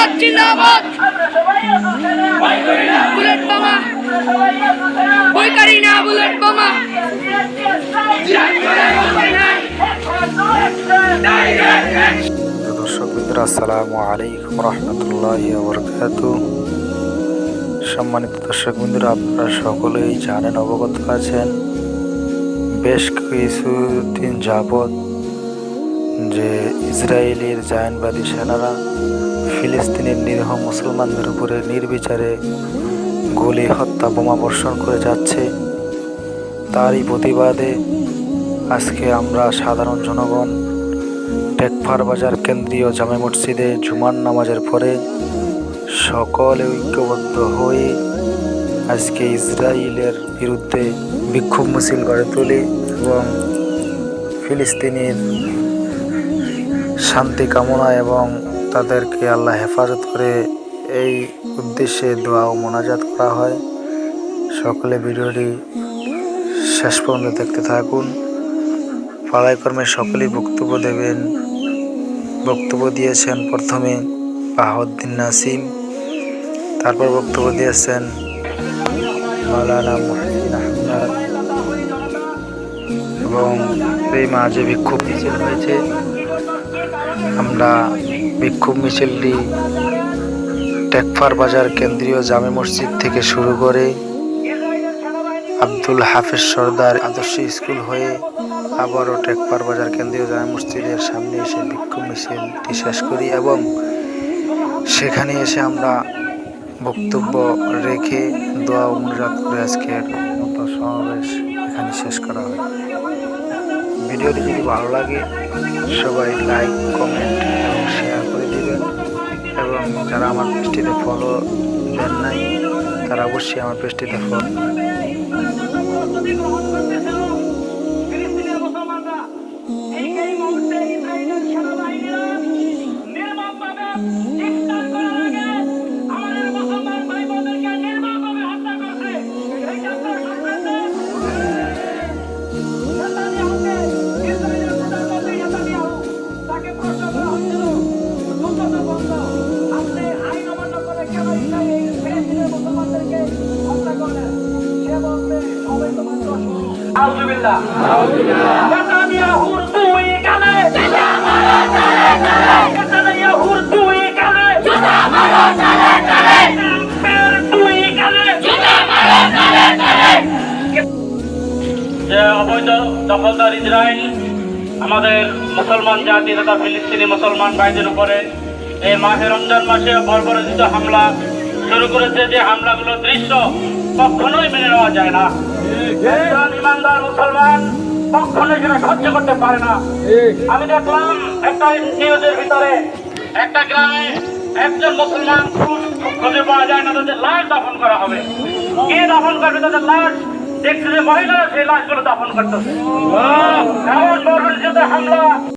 জিন্দাবাদ জিন্দাবাদ। বুলেট বোমা। বইকারি না, বুলেট বোমা। আসসালামু আলাইকুম রহমতুল্লাহ বরকাত সম্মানিত দর্শক বিন্দুরা আপনারা সকলেই জানেন, অবগত আছেন। বেশ কিছুদিন যাবৎ যে ইসরায়েলের জায়নবাদী সেনারা ফিলিস্তিনের নিরীহ মুসলমানদের উপরে নির্বিচারে গুলি, হত্যা, বোমা বর্ষণ করে যাচ্ছে, তারই প্রতিবাদে আজকে আমরা সাধারণ জনগণ টেকফার বাজার, কেন্দ্রীয় জামে মসজিদে জুমার নামাজের পরে সকলে ঐক্যবদ্ধ হয়ে আজকে ইসরায়েলের বিরুদ্ধে বিক্ষোভ মিছিল গড়ে তুলি এবং ফিলিস্তিনির শান্তি কামনা এবং তাদেরকে আল্লাহ হেফাজত করে এই উদ্দেশ্যে দোয়া ও মোনাজাত করা হয়। সকলে ভিডিওটি শেষ পর্যন্ত দেখতে থাকুন। পালাইকর্মে সকলেই বক্তব্য দেবেন। বক্তব্য দিয়েছেন প্রথমে বাহাউদ্দিন নাসিম, তারপর বক্তব্য দিয়েছেন মহিদিন আহমদ এবং এই মাঝে বিক্ষোভ মিছিল হয়েছে। আমরা বিক্ষোভ মিছিলটি টেকফার বাজার কেন্দ্রীয় জামে মসজিদ থেকে শুরু করে আব্দুল হাফিজ সর্দার আদর্শ স্কুল হয়ে আবারও টেকপার বাজার কেন্দ্রীয় জামে মসজিদের সামনে এসে বিক্ষোভ মিছিলটি শেষ করি এবং সেখানে এসে আমরা বক্তব্য রেখে দোয়া অনুরাগ করে আজকের মতো সমাবেশ এখানে শেষ করা হয়। ভিডিওটি যদি ভালো লাগে, সবাই লাইক কমেন্ট এবং শেয়ার করে দেবেন। এবং যারা আমার পেজটিতে ফলো দেন নাই, তারা অবশ্যই আমার পেজটিতে ফলো আউযুবিল্লাহ নেতানিয়াহুর দুই গালে জুতা মারো তালে তালে নেতানিয়াহুর দুই গালে জুতা মারো তালে তালে ট্রাম্পের দুই গালে জুতা মারো তালে তালে যে অবৈধ দখলদার ইসরায়েল, আমাদের মুসলমান জাতি তথা ফিলিস্তিনি মুসলমান ভাইদের উপরে এই মাহে রমজান মাসে বর্বরচিত হামলা শুরু করেছে। যে হামলাগুলো দৃশ্য কখনোই মেনে নেওয়া যায় না। একজন ইমানদার মুসলমান কখনো সেটা সহ্য করতে পারে না। আমি দেখলাম একটা নিউজের ভিতরে একটা গ্রামে একজন মুসলমান খুব খুঁজে যায় না, তাদের লাশ দাফন করা হবে। কে দাফন করবে তাদের লাশ? দেখছে যে মহিলারা সেই লাশগুলো দাফন করতেছে। হামলা।